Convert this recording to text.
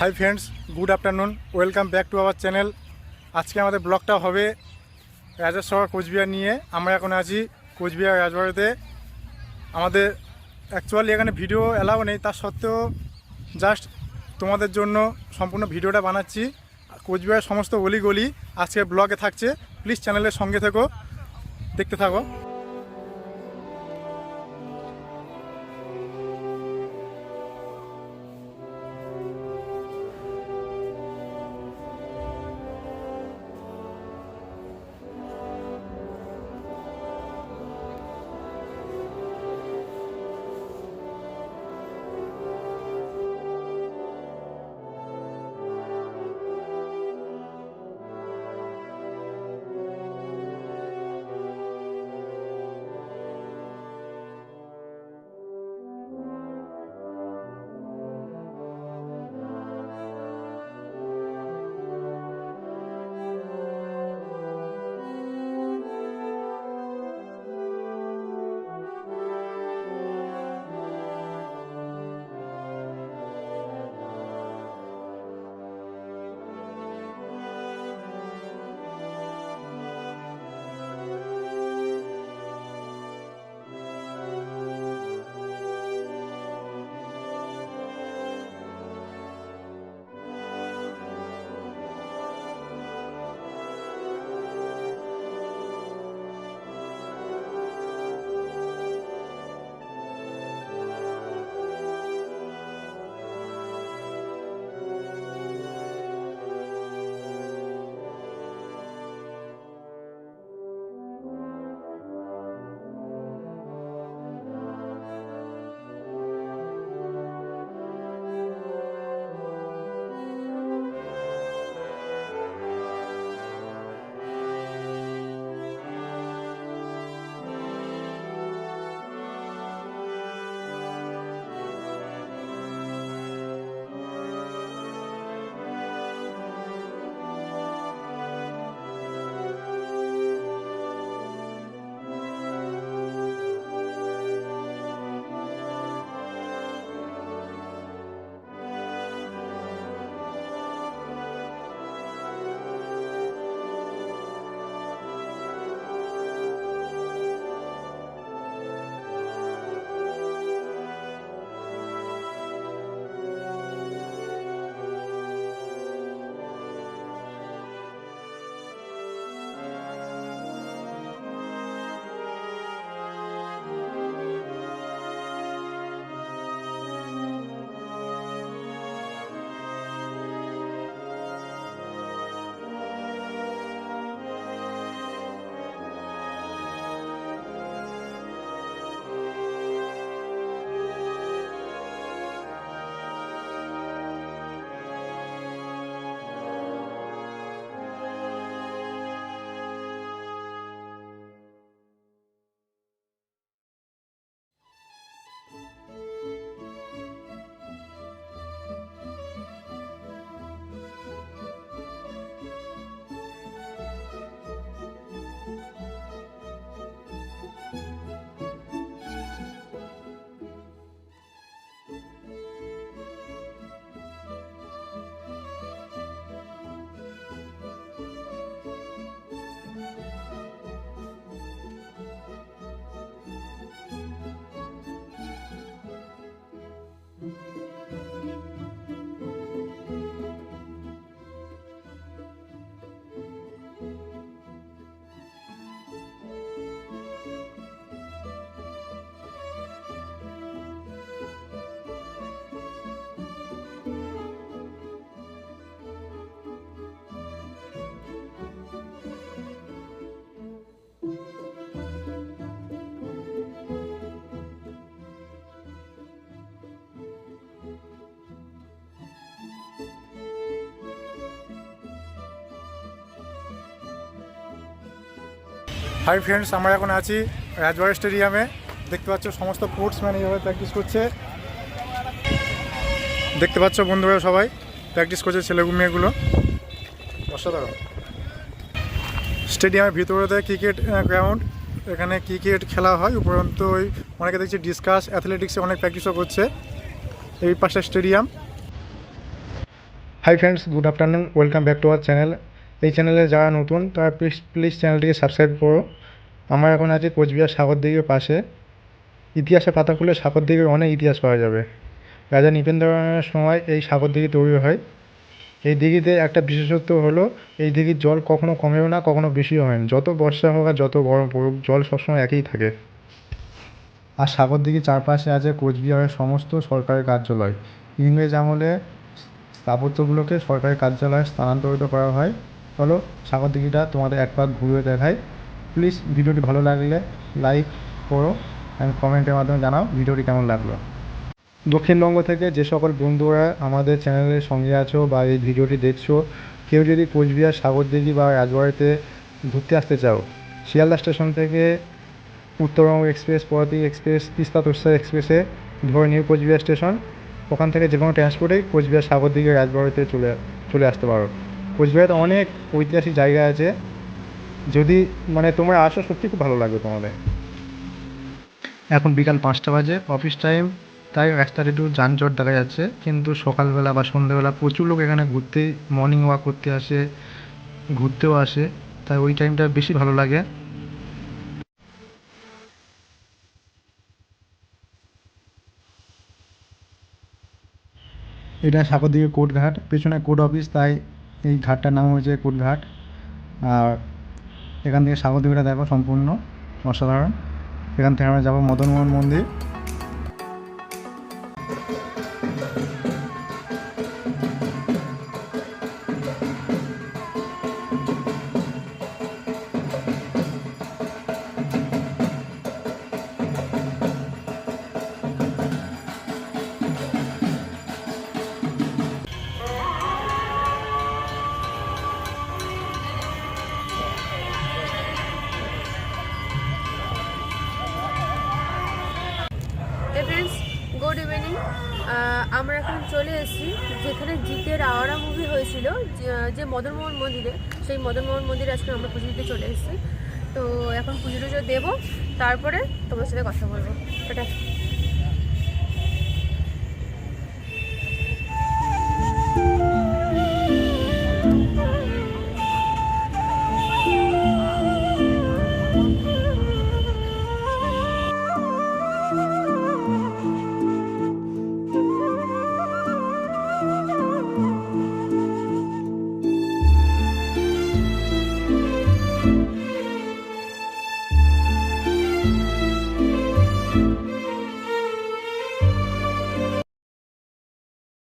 Hi friends good afternoon welcome back to our channel আজকে আমাদের ব্লগটা হবে রাজেশ্বর কোচবিহার নিয়ে। আমরা এখন আছি কোচবিহার রাজবাড়িতে। আমাদের অ্যাকচুয়ালি এখানে ভিডিও অ্যালাউ নেই। তার সত্ত্বেও জাস্ট তোমাদের জন্য সম্পূর্ণ ভিডিওটা বানাচ্ছি। কোচবিহারের সমস্ত গলি আজকে ব্লগে থাকছে। প্লিজ চ্যানেলের সঙ্গে থেকো। দেখতে থাকো। হাই ফ্রেন্ডস আমরা এখন আছি রাজবাড়ি স্টেডিয়ামে। দেখতে পাচ্ছ সমস্ত স্পোর্টসম্যান এইভাবে প্র্যাকটিস করছে। দেখতে পাচ্ছ বন্ধুরা সবাই প্র্যাকটিস করছে ছেলে মেয়েগুলো। অসাধারণ। স্টেডিয়ামের ভিতরেতে ক্রিকেট গ্রাউন্ড এখানে ক্রিকেট খেলা হয়। উপরন্ত ওই অনেকে দেখছি ডিসকাস অ্যাথলেটিক্সে অনেক প্র্যাকটিসও করছে। এই পাশে stadium. Hi friends good afternoon welcome back to our channel এই চ্যানেলে যারা নতুন, তারা প্লিজ প্লিজ চ্যানেলটিকে সাবস্ক্রাইব করো। আমরা এখন আছি কোচবিহার সাগরদিঘির পাশে। ইতিহাসের পাতা খুলে সাগরদিঘির অনেক ইতিহাস পাওয়া যাবে। রাজা নৃপেন্দ্রনাথের সময় এই সাগরদিঘি তৈরি হয়। এই দিঘিতে একটা বিশেষত্ব হলো, এই দিঘির জল কখনো কমেও না, কখনো বেশিও হয় না। যত বর্ষা হোক আর যত গরম পড়ুক, জল সবসময় একই থাকে। আর সাগরদিঘির চারপাশে আছে কোচবিহারের সমস্ত সরকারি কার্যালয়। ইংরেজ আমলে স্থাপত্যগুলোকে সরকারি কার্যালয়ে স্থানান্তরিত করা হয়। চলো সাগরদিঘিটা তোমাদের এক পাক ঘুরে দেখাই। প্লিজ ভিডিওটি ভালো লাগলে লাইক করো অ্যান্ড কমেন্টের মাধ্যমে জানাও ভিডিওটি কেমন লাগল। দক্ষিণবঙ্গ থেকে যে সকল বন্ধুরা আমাদের চ্যানেলের সঙ্গে আছো বা এই ভিডিওটি দেখছ, কেউ যদি কোচবিহার সাগরদিঘি বা রাজবাড়িতে ঘুরতে আসতে চাও, শিয়ালদা স্টেশন থেকে উত্তরবঙ্গ এক্সপ্রেস পদাতিক এক্সপ্রেস, তিস্তা তোর্ষা এক্সপ্রেসে ধরে নিউ কোচবিহার স্টেশন। ওখান থেকে যে কোনো ট্রান্সপোর্টেই কোচবিহার সাগরদিঘি রাজবাড়িতে চলে চলে আসতে পারো। কোচবিহারে অনেক ঐতিহাসিক জায়গা আছে। যদি মানে তোমরা আসো, সত্যি খুব ভালো লাগবে তোমাদের। এখন বিকাল পাঁচটা বাজে অফিস টাইম তাই রাস্তাটা একটু যানজট দেখা যাচ্ছে। কিন্তু সকালবেলা বা সন্ধ্যেবেলা প্রচুর লোক এখানে ঘুরতে মর্নিং ওয়াক করতে আসে, ঘুরতেও আসে, তাই ওই টাইমটা বেশি ভালো লাগে। এটা সাগরদিঘি কোর্ট ঘাট পেছনে কোর্ট অফিস তাই এই ঘাটটার নাম হয়েছে কুটঘাট আর এখান থেকে সাগর দ্বীপটা দেখো সম্পূর্ণ, অসাধারণ। এখান থেকে আমরা যাব মদনমোহন মন্দির। গুড আমরা এখন চলে এসেছি যেখানে জিতের আওয়ারা মুভি হয়েছিল, যে- মদনমোহন মন্দিরে। সেই মদনমোহন মন্দিরে আজকে আমরা পুজো দিতে চলে এসেছি। তো এখন পুজো টুজো দেবো, তারপরে তোমার সাথে কথা বলব। ওটা